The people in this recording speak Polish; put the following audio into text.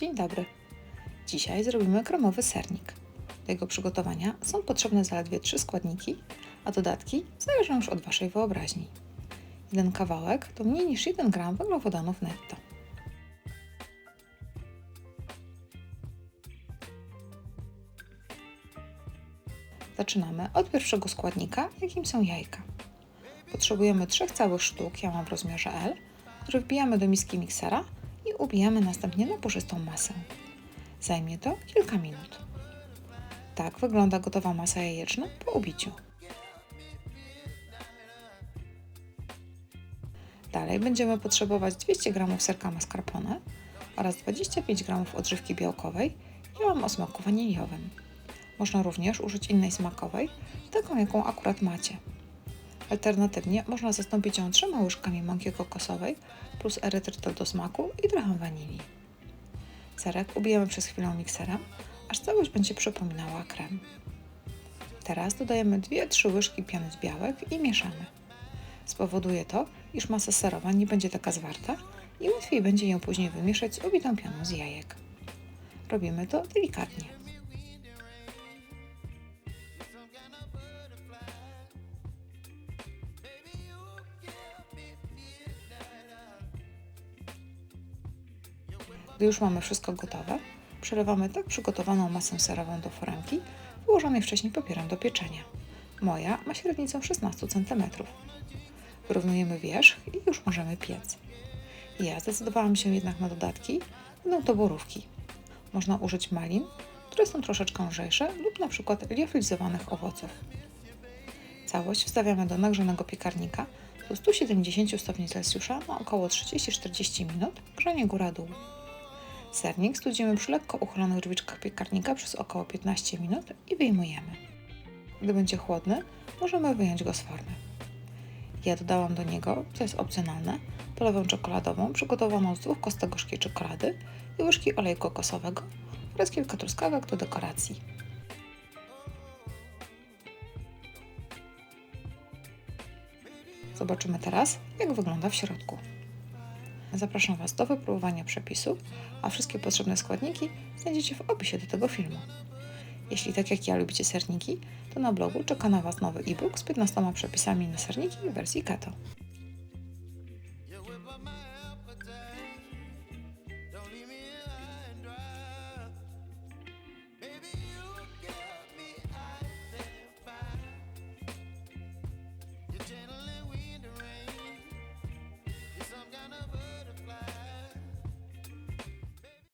Dzień dobry. Dzisiaj zrobimy kremowy sernik. Do jego przygotowania są potrzebne zaledwie trzy składniki, a dodatki zależą już od Waszej wyobraźni. Jeden kawałek to mniej niż 1 gram węglowodanów netto. Zaczynamy od pierwszego składnika, jakim są jajka. Potrzebujemy trzech całych sztuk, ja mam w rozmiarze L, które wbijamy do miski miksera ubijamy następnie na puszystą masę. Zajmie to kilka minut. Tak wygląda gotowa masa jajeczna po ubiciu. Dalej będziemy potrzebować 200 g serka mascarpone oraz 25 g odżywki białkowej. Ja mam o smaku waniliowym. Można również użyć innej smakowej, taką jaką akurat macie. Alternatywnie można zastąpić ją trzema łyżkami mąki kokosowej plus erytrytol do smaku i trochę wanilii. Serek ubijemy przez chwilę mikserem, aż całość będzie przypominała krem. Teraz dodajemy 2-3 łyżki piany z białek i mieszamy. Spowoduje to, iż masa serowa nie będzie taka zwarta i łatwiej będzie ją później wymieszać z ubitą pianą z jajek. Robimy to delikatnie. Gdy już mamy wszystko gotowe, przelewamy tak przygotowaną masę serową do foremki, wyłożonej wcześniej papierem do pieczenia. Moja ma średnicę 16 cm. Wyrównujemy wierzch i już możemy piec. Ja zdecydowałam się jednak na dodatki, będą to borówki. Można użyć malin, które są troszeczkę lżejsze lub na przykład liofilizowanych owoców. Całość wstawiamy do nagrzanego piekarnika do 170 stopni Celsjusza na około 30-40 minut, grzanie góra-dół. Sernik studzimy przy lekko uchylonych drzwiczkach piekarnika przez około 15 minut i wyjmujemy. Gdy będzie chłodny, możemy wyjąć go z formy. Ja dodałam do niego, co jest opcjonalne, polewę czekoladową przygotowaną z dwóch kostek gorzkiej czekolady i łyżki oleju kokosowego oraz kilka truskawek do dekoracji. Zobaczymy teraz, jak wygląda w środku. Zapraszam Was do wypróbowania przepisu, a wszystkie potrzebne składniki znajdziecie w opisie do tego filmu. Jeśli tak jak ja lubicie serniki, to na blogu czeka na Was nowy e-book z 15 przepisami na serniki w wersji keto.